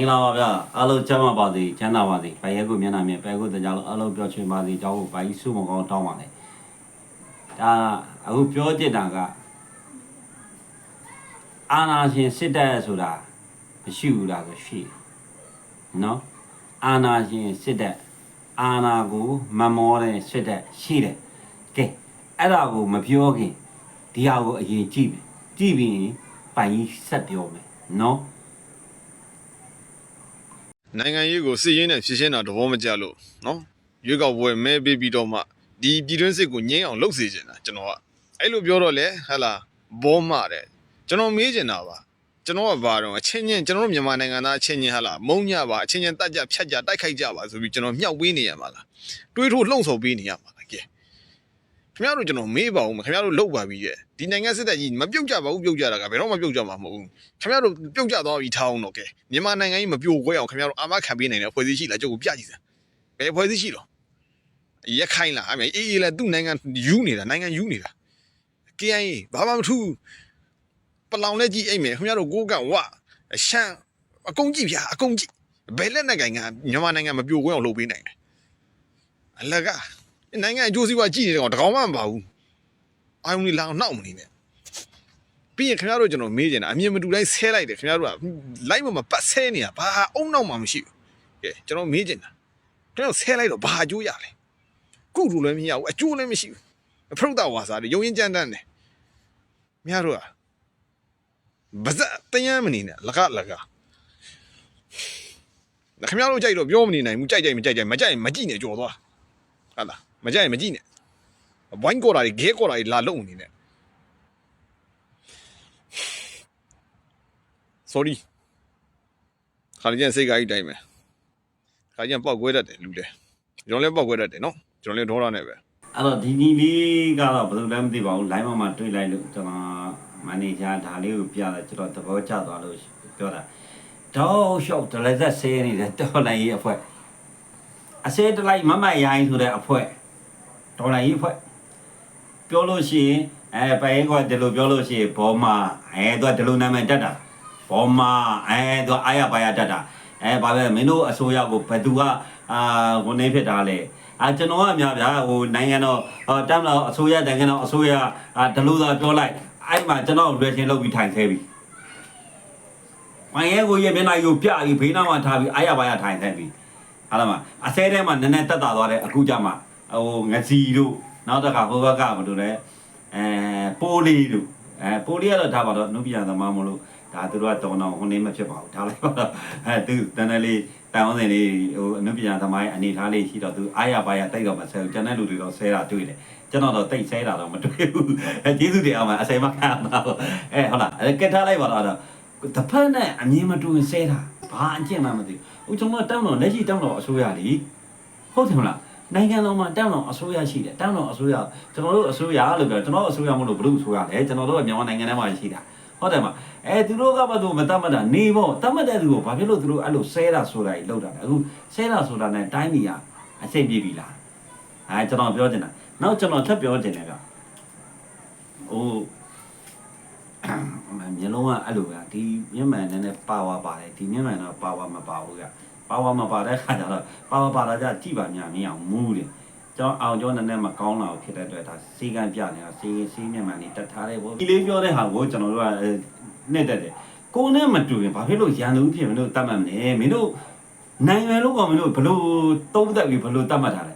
င်္ဂလာပါဗျာအားလုံးချမ်းသာပါစေချမ်းသာပါစေဘယ်ရဲကိုမျက်နှာမြင်ဘယ်ကိုတရားလို့အားလုံးပြောချင်ပါစေကြောင်းကိုဘာကြီးစုမကောင်းတောင်းပါလေဒါအခုပြောချင်တာကအာနာရှင်စစ်တပ်ဆိုတာမရှိဘူးလားဆိုရှိတယ်နော်အာနာရှင်စစ်တပ်အာနာကိုမမောတဲ့စစ်တပ်ရှိတယ်ကဲအဲ့ဒါကိုမပြောခင်ဒီဟာကိုအရင်ကြည့်မယ်ကြည့်ပြီးရင်ပိုင်ကြီးဆက်ပြောမယ်နော် နိုင်ငံရေးကိုစစ်ရေးနဲ့ဖြည့်ရှင်းတာသဘောမကျလို့နော်ရွေးကောက်ပွဲမဲပေးပြီးတော့မှဒီပြည်တွင်းစစ်ကိုငြိမ်းအောင်လုပ်စေချင်တာကျွန်တော်ကအဲ့လိုပြောတော့လေဟဟလာဘောမတဲ့ကျွန်တော်မေးချင်တာပါကျွန်တော်ကဘာတော့အချင်းချင်းကျွန်တော်တို့မြန်မာနိုင်ငံသားအချင်းချင်းဟလာမုံညပါအချင်းချင်းတက်ကြဖြတ်ကြတိုက်ခိုက်ကြပါဆိုပြီးကျွန်တော်မြှောက်ပေးနေရမှာလားတွေးထိုးလှုံ့ဆော်ပေးနေရမှာလားကဲ ခင်ဗျားတို့ကျွန်တော်မေးပါဦးမခင်ဗျားတို့လောက်ပါပြီရဲ့ဒီနိုင်ငံစစ်တပ်ကြီးမပြုတ်ကြပါဘူးပြုတ်ကြတာကဘယ်တော့မှပြုတ်ကြမှာမဟုတ်ဘူးခင်ဗျားတို့ပြုတ်ကြသွားပြီထားအောင်တော့ကဲမြန်မာနိုင်ငံကြီးမပြိုကွဲအောင်ခင်ဗျားတို့အာမခံပေးနိုင်တဲ့ဖွဲ့စည်းရှိလားကျုပ်ကိုပြကြည့်စမ်းဘယ်ဖွဲ့စည်းရှိတော့ရက်ခိုင်းလားအမေအေးအေးလဲသူ့နိုင်ငံယူနေတာနိုင်ငံယူနေတာ KIA ဘာမှမထူးပလောင်လက်ကြီးအိမ်မယ်ခင်ဗျားတို့ကိုကန့်ဝရှမ်းအကုန်ကြည့်ဗျာအကုန်ကြည့်ဘယ်လက်နဲ့ကင်ကမြန်မာနိုင်ငံမပြိုကွဲအောင်လုပ်ပေးနိုင်တယ်အလက နိုင်ငံအကျိုးစီးပွားကြည့်နေတယ်ကောင်တကောင်မှမပါဘူးအာယုန်ကြီးလောင်နှောက်မနေနဲ့ပြီးရင်ခင်ဗျားတို့ကျွန်တော်မေးကြတယ်အမြင်မတူတိုင်းဆဲလိုက်တယ်ခင်ဗျားတို့ကလိုက်မမပတ်ဆဲနေတာဘာအုံနောက်မှမရှိဘူးကဲကျွန်တော်မေးကြတာကျွန်တော်ဆဲလိုက်တော့ဘာအကျိုးရလဲကုတူလည်းမရဘူးအကျိုးလည်းမရှိဘူးဖရုတ်တာဝါစာတွေရုံရင်ကြမ်းတမ်းတယ်မြားတို့ကဘာဇက်တယမ်းမနေနဲ့လကလကခင်ဗျားတို့ကြိုက်တော့ပြောမနေနိုင်ဘူးကြိုက်ကြိုက်မကြိုက်ကြိုက်မကြိုက်ရင်မကြည့်နဲ့ကြော်သွားဟုတ်လား မကြိုက်ရင်မကြည့်နဲ့ဝိုင်းကော်တာတွေဂဲကော်တာတွေလာလုံနေနဲ့ sorry ခါကြရင်စိတ်ကားကြီးတိုင်းမယ်ခါကြရင်ပောက်ကွဲတတ်တယ်လူတယ်ကျွန်တော်လည်းပောက်ကွဲတတ်တယ်နော်ကျွန်တော်လည်းဒေါရနဲ့ပဲအဲ့တော့ဒီညီလေးကတော့ဘယ်လိုလဲမသိပါဘူး line မှာမှတွေ့လိုက်လို့ကျွန်တော်မန်နေဂျာဒါလေးကိုပြတယ်ကျွန်တော်သဘောကျသွားလို့ပြောတာတော့ရှော့ဒလက်သက်ဆဲနေတယ်တော်လိုက်ရေးအဖွဲ့အစဲတလိုက်မမရိုင်းဆိုတဲ့အဖွဲ့ တော်လိုက်ရေးအဖွဲ့ပြောလို့ရှိရင်အဲပိုင်ကဒီလိုပြောလို့ရှိရင်ဘောမာအဲသူကဒီလိုနာမည်တက်တာဘောမာအဲသူကအာရပါရတက်တာအဲဘာပဲမင်းတို့အစိုးရကိုဘယ်သူကအာဝန်နေဖြစ်တာလဲအာကျွန်တော်ကအများဗျာဟိုနိုင်ငံတော်ဟောတမ်းလောက်အစိုးရနိုင်ငံတော်အစိုးရအာဒလို့သာပြောလိုက်အဲ့မှာကျွန်တော်ရွေးချင်းလုပ်ပြီးထိုင်သေးပြီ။မရဲကိုရဲ့မျက်နှာကိုပြပြီးဘေးနားမှာထားပြီးအားရပါရထိုင်သေးပြီ။ဟာလားမအစဲထဲမှာနည်းနည်းတက်တာသွားတယ်အခုကြမှာ ဟိုငစီတို့နောက်တစ်ခါဟိုဘက်ကမလို့လဲအဲပိုလီတို့အဲပိုလီကတော့ဒါပါတော့နုပြသမားမလို့ဒါသူတို့ကတောင်းတော့ဟိုနေမဖြစ်ပါဘူးထားလိုက်ပါတော့အဲသူတန်းတယ်လေးတန်အောင်စင်လေးဟိုအနုပညာသမားရဲ့အနေထားလေးရှိတော့သူအားရပါရတိတ်တော့မဆဲဘူးကျန်တဲ့လူတွေတော့ဆဲတာတွေ့တယ်ကျွန်တော်တော့တိတ်ဆဲတာတော့မတွေ့ဘူးအဲကျေးဇူးတင်အောင်ပါအစိမ်းမခံပါဘူးအဲဟုတ်လားအဲကက်ထားလိုက်ပါတော့အဲ့တော့တဖက်နဲ့အမြင်မတူရင်ဆဲတာဘာအကျင့်မှမသိဘူးဟိုကျွန်တော်တောင်းတော့လက်ရှိတောင်းတော့အစိုးရလीဟုတ်တယ်မလား နိုင်ငံတော်မှာတောင်းတော့အစိုးရရှိတယ်တောင်းတော့အစိုးရကျွန်တော်တို့အစိုးရလို့ပြောကျွန်တော်အစိုးရမလို့ဘလို့အစိုးရလဲကျွန်တော်တို့ကမြန်မာနိုင်ငံထဲမှာရှိတာဟုတ်တယ်မအဲသူတို့ကဘာလို့မတတ်မှတ်တာနေပေါ့တတ်မှတ်တဲ့သူကိုဘာဖြစ်လို့သူတို့အဲ့လိုဆဲတာဆိုတာကြီးလောက်တာလဲအခုဆဲတာဆိုတာနဲ့တိုင်းပြည်ကအစိတ်ပြေပြီလားအဲကျွန်တော်ပြောချင်တာနောက်ကျွန်တော်ထပ်ပြောချင်တယ်ကဟိုမျိုးလုံးကအဲ့လိုကဒီမြန်မာနည်းနည်းပါဝါပါတယ်ဒီမြန်မာတော့ပါဝါမပါဘူးက ပါဝါမပါတဲ့ခါကျတော့ပါဝါပါတာကြကြည့်ပါညာမင်းအောင်မူးတယ်ကျွန်တော်အောင်ကျော်နည်းနည်းမကောင်းလာဘူးဖြစ်တဲ့အတွက်ဒါစီကံပြနေတာစီစီမြန်မာနေတတ်ထားတယ်ဗောဒီလေးပြောတဲ့ဟာကိုကျွန်တော်တို့ကနဲ့တက်တယ်ကိုနဲ့မတူရင်ဘာဖြစ်လို့ရန်သူဖြစ်မလို့တတ်မှတ်မလဲမင်းတို့နိုင်ငံလို့ကောင်မင်းတို့ဘလို့သုံးသက်ပြီးဘလို့တတ်မှတ်ထားလဲ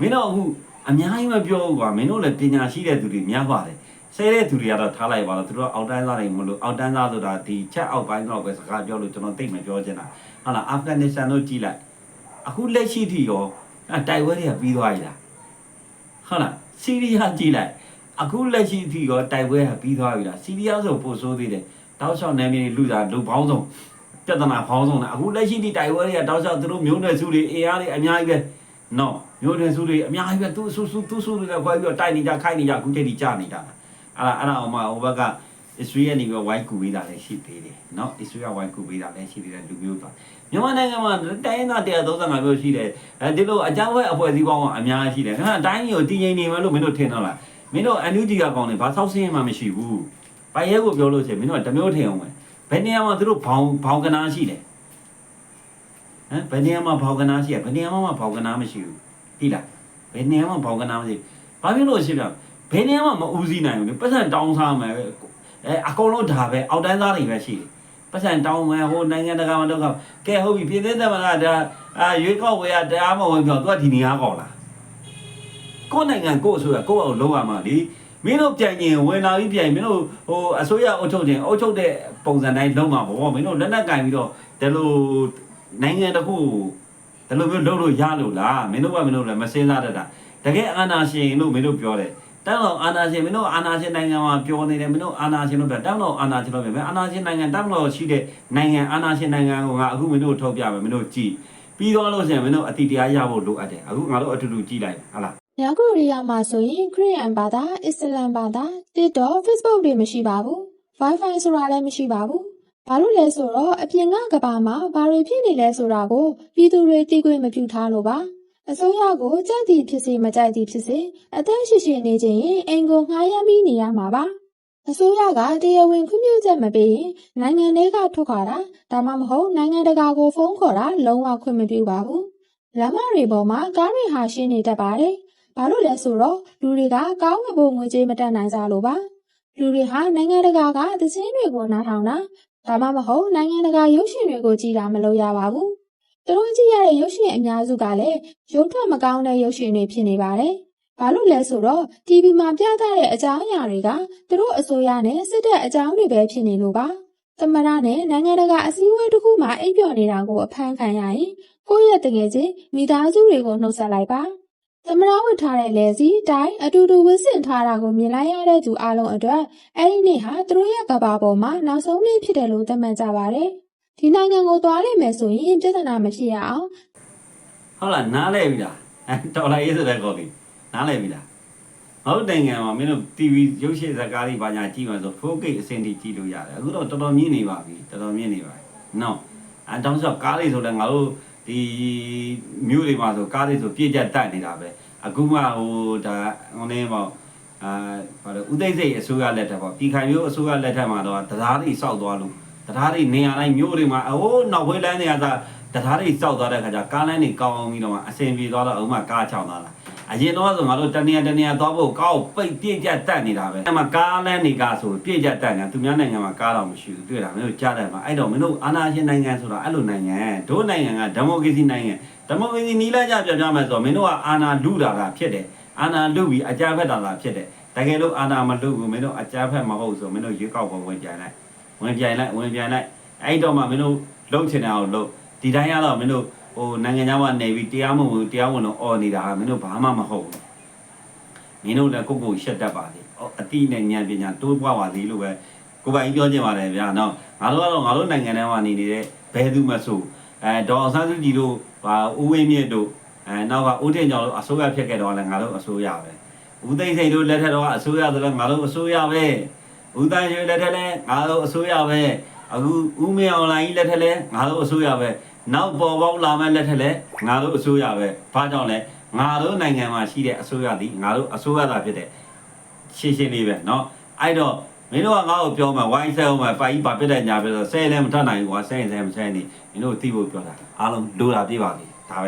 မင်းတို့အခုအများကြီးမပြောဘူးကွာမင်းတို့လည်းပညာရှိတဲ့သူတွေများပါတယ်ဆဲတဲ့သူတွေကတော့ထားလိုက်ပါတော့သူတို့အောက်တန်းသားတွေမလို့အောက်တန်းသားဆိုတာဒီချက်အောက်ပိုင်းတော့ပဲစကားပြောလို့ကျွန်တော်သိမပြောချင်တာ ဟုတ်လားအာဖဂန်နစ္စတန်တို့ကြည့်လိုက်အခုလက်ရှိထိရောအဲတိုက်ပွဲတွေကပြီးသွားပြီလားဟုတ်လားဆီးရီးယားကြည့်လိုက်အခုလက်ရှိထိရောတိုက်ပွဲကပြီးသွားပြီလားဆီးရီးယားဆိုပိုဆိုးသေးတယ်တောက်လျှောက်နယ်မြေလူသားလူပေါင်းစုံပြဿနာပေါင်းစုံတယ်အခုလက်ရှိထိတိုက်ပွဲတွေကတောက်လျှောက်သူတို့မျိုးနွယ်စုတွေအေးအားတွေအများကြီးပဲနော်မျိုးနွယ်စုတွေအများကြီးပဲသူစုစုသူစုတွေကခွဲပြီးတော့တိုက်နေကြခိုက်နေကြအခုချိန်ထိကြာနေတာအဲ့ဒါအဲ့ဒါအောင်မဟိုဘက်က Israel နေပြီးဝိုင်းကူပေးတာလည်းရှိသေးတယ်เนาะ Israel ဝိုင်းကူပေးတာလည်းရှိသေးတယ်လူမျိုးပါမြန်မာနိုင်ငံမှာတိုင်းသား135မျိုးရှိတယ်အဲဒီလိုအကြောင်းဝဲအဖွဲ့အစည်းပေါင်းကအများကြီးရှိတယ်ခဏတိုင်းကြီးကိုတည်ငြိမ်နေမယ်လို့မင်းတို့ထင်တော့လားမင်းတို့ NUG ကကောင်းတယ်ဘာဆောက်စင်းမှမရှိဘူးဘာရဲကိုပြောလို့ရှိရင်မင်းတို့ကတမျိုးထင်အောင်ပဲဘယ်နေရာမှာသူတို့ဘောင်ဘောင်ကနာရှိတယ် မ်ဘယ်နေရာမှာဘောက်ကနာရှိရဘယ်နေရာမှာဘောက်ကနာမရှိဘူးသိလားဘယ်နေရာမှာဘောက်ကနာမရှိဘာဖြစ်လို့ရှိပြဘယ်နေရာမှာမဦးစီးနိုင်ဘူးလေပတ်စံတောင်းစားမယ် အဲအကုန်လုံးဒါပဲအောက်တန်းသားတွေပဲရှိတယ်ပတ်စံတောင်းမယ်ဟိုနိုင်ငံတကာမှာတော့ကဲဟုတ်ပြီပြည်သေးတယ်မလားဒါအာရွေးကောက်ဝေရတရားမဝင်ပြောသူကဒီနေရာကောက်လားကိုယ်နိုင်ငံကိုယ်အစိုးရကိုယ့်အောင်လုံးဝမှာလေမင်းတို့ပြန်ရင်ဝင်လာပြီးပြန်မင်းတို့ဟိုအစိုးရအုပ်ချုပ်ခြင်းအုပ်ချုပ်တဲ့ပုံစံတိုင်းလုံးမှာပေါ့မင်းတို့လက်နက်ကင်ပြီးတော့ဒီလိုနိုင်ငံတစ်ခုဒီလိုမျိုးလုပ်လို့ရလို့လားမင်းတို့ကမင်းတို့လည်းမစင်းစားတတ်တာတကယ်အာနာရှင်လို့မင်းတို့ပြောတယ် တန်းတော်အာနာရှင်မင်းတို့အာနာရှင်နိုင်ငံမှာပြောနေတယ်မင်းတို့အာနာရှင်လို့ပြောတန်းတော်အာနာရှင်လို့ပြောမယ်အာနာရှင်နိုင်ငံတန်းတော်ရှိတဲ့နိုင်ငံအာနာရှင်နိုင်ငံကအခုမင်းတို့ထုတ်ပြမယ်မင်းတို့ကြည်ပြီးတော့လို့ဆိုရင်မင်းတို့အတိတရားရဖို့လိုအပ်တယ်အခုငါတို့အတူတူကြည်လိုက်ဟာလား။မြောက်ကိုရီးယားမှာဆိုရင်ခရစ်ယာန်ဘာသာ၊အစ္စလမ်ဘာသာ၊ TikTok, Facebook တွေမရှိပါဘူး။ Wi-Fi ဆိုတာလည်းမရှိပါဘူး။ဘာလို့လဲဆိုတော့အပြင်ကကမ္ဘာမှာဘာတွေဖြစ်နေလဲဆိုတာကိုပြည်သူတွေသိခွင့်မပြုထားလို့ပါ။ အစိုးရကိုကြိုက်သည်ဖြစ်စေမကြိုက်သည်ဖြစ်စေအသက်ရှိရှိနေခြင်းရင်အိမ်ကိုငှားရမ်းပြီးနေရမှာပါ။အစိုးရကတရားဝင်ခွင့်ပြုချက်မပေးရင်နိုင်ငံတွေကထုတ်ခွာတာဒါမှမဟုတ်နိုင်ငံတကာကိုဖုန်းခေါ်တာလုံးဝခွင့်မပြုပါဘူး။လမ်းမတွေပေါ်မှာကားတွေဟာရှင်းနေတတ်ပါတယ်။ဘာလို့လဲဆိုတော့လူတွေကကောင်းကင်ဘုံငွေကြေးမတက်နိုင်ကြလို့ပါလူတွေဟာနိုင်ငံတကာကသင်းတွေကိုနားထောင်တာဒါမှမဟုတ်နိုင်ငံတကာရုပ်ရှင်တွေကိုကြည့်တာမလုပ်ရပါဘူး သူတို့ကြည့်ရတဲ့ရုပ်ရှင်အများစုကလည်းရုပ်ထွက်မကောင်းတဲ့ရုပ်ရှင်တွေဖြစ်နေပါတယ်ဘာလို့လဲဆိုတော့ TV မှာပြသတဲ့အကြောင်းအရာတွေကသူတို့အစိုးရနဲ့စစ်တပ်အကြောင်းတွေပဲဖြစ်နေလို့ပါသမရနဲ့နိုင်ငံတကာအစည်းအဝေးတစ်ခုမှာအိပ်ပျော်နေတာကိုအဖမ်းခံရရင်ကိုယ့်ရဲ့တကယ်ချင်းမိသားစုတွေကိုနှုတ်ဆက်လိုက်ပါသမရဝတ်ထားတဲ့လဲစီတိုင်းအတူတူဝတ်ဆင်ထားတာကိုမြင်လိုက်ရတဲ့သူအလုံးအတွက်အဲ့ဒီနေ့ဟာသူတို့ရဲ့ကဘာပေါ်မှာနောက်ဆုံးနေ့ဖြစ်တယ်လို့သတ်မှတ်ကြပါတယ်။ ဒီနိုင်ငံကိုသွားလိမ့်မယ်ဆိုရင်ပြဿနာမရှိရအောင်ဟုတ်လားနားလဲပြီလားအဲတော်လာရေးဆိုတဲ့ကော်လီနားလဲပြီလားမဟုတ်နိုင်ငံမှာမင်းတို့ TV ရုပ်ရှင်ဇာတ်ကားတွေဘာညာကြည့်မှဆို 4K အဆင့်ထိကြည့်လို့ရတယ်အခုတော့တော်တော်မြင့်နေပါပြီတော်တော်မြင့်နေပါပြီနော်အဲတောင်းဆိုကားတွေဆိုလည်းငါတို့ဒီမြို့တွေမှာဆိုကားတွေဆိုပြည့်ကျက်တက်နေတာပဲအခုမှဟိုဒါဟိုနေပေါ့အာဘာလို့ဥသိစိတ်အစိုးရလက်ထက်ပေါ့ပြည်ခိုင်မျိုးအစိုးရလက်ထက်မှာတော့တရားတွေစောက်သွားလို့ တရားတွေနေရာတိုင်းမြို့တွေမှာအိုးနောက်ဝဲလမ်းတွေကသာတထားတွေစောက်သွားတဲ့ခါကျကားလမ်းတွေကောင်းအောင်ပြီးတော့မှအစင်ပြေသွားတော့ဥမာကားချောင်းသွားတာအရင်တော့ဆိုငါတို့တနေရာတနေရာသွားဖို့ကားကိုပိတ်ပြည့်ကျက်တက်နေတာပဲအဲ့မှာကားလမ်းတွေကဆိုပြည့်ကျက်တက်နေတာသူများနိုင်ငံမှာကားတော့မရှိဘူးတွေ့တာမင်းတို့ကြားတယ်မှာအဲ့တော့မင်းတို့အာဏာရှင်နိုင်ငံဆိုတော့အဲ့လိုနိုင်ငံတို့နိုင်ငံကဒီမိုကရေစီနိုင်ငံဒီမိုကရေစီနီးလိုက်ကြပြောပြမယ်ဆိုတော့မင်းတို့ကအာဏာလူတာတာဖြစ်တယ်အာဏာလူပြီးအကြမ်းဖက်တာတာဖြစ်တယ်တကယ်လို့အာဏာမလူဘူးမင်းတို့အကြမ်းဖက်မဟုတ်ဆိုမင်းတို့ရွေးကောက်ပွဲဝင်ပြိုင်လိုက် ဝင်ပြိုင်လိုက်ဝင်ပြိုင်လိုက်အဲ့တော့မှမင်းတို့လုံချင်တယ်အောင်လုံဒီတိုင်းရတော့မင်းတို့ဟိုနိုင်ငံခြားမှာနေပြီးတရားမဝင်တရားဝင်တော့អော်နေတာမင်းတို့ဘာမှမဟုတ်ဘူးမင်းတို့လည်းကိုယ့်ကိုယ်ရှက်တတ်ပါလေအတိနဲ့ဉာဏ်ပညာတိုးပွားပါသေးလို့ပဲကိုယ်ပိုင်ပြောချင်ပါတယ်ဗျာနော်ငါတို့ကတော့ငါတို့နိုင်ငံထဲမှာနေနေတဲ့ဘယ်သူမှဆိုအဲဒေါ်အောင်ဆန်းစုကြည်တို့ဟာဦးဝင်းမြင့်တို့အဲနောက်ကဦးတင်ကျော်တို့အစိုးရဖြစ်ခဲ့တော့လည်းငါတို့အစိုးရပဲဦးသိန်းစိန်တို့လက်ထက်တော့အစိုးရဆိုလည်းငါတို့အစိုးရပဲ ဦးတန်းရွှေလက်ထက်လည်းငါတို့အစိုးရပဲအခုဦးမင်းအောင်လိုင်းကြီးလက်ထက်လည်းငါတို့အစိုးရပဲ နောက်ပေါ်ပေါက်လာမဲ့လက်ထက်လဲငါတို့အစိုးရပဲဘာကြောင့်လဲငါတို့နိုင်ငံမှာရှိတဲ့အစိုးရသည်ငါတို့အစိုးရသာဖြစ်တဲ့ရှင်းရှင်းလေးပဲเนาะအဲ့တော့မင်းတို့ကငါ့ကိုပြောမှာဝိုင်းဆဲအောင်မှာပိုင်ကြီးဘာဖြစ်တဲ့ညာဖြစ်ဆိုဆဲလည်းမထနိုင်ဘူးကွာဆဲရင်ဆဲမဆဲနေမင်းတို့သိဖို့ပြောတာအားလုံးလိုတာပြပါလိဒါပဲ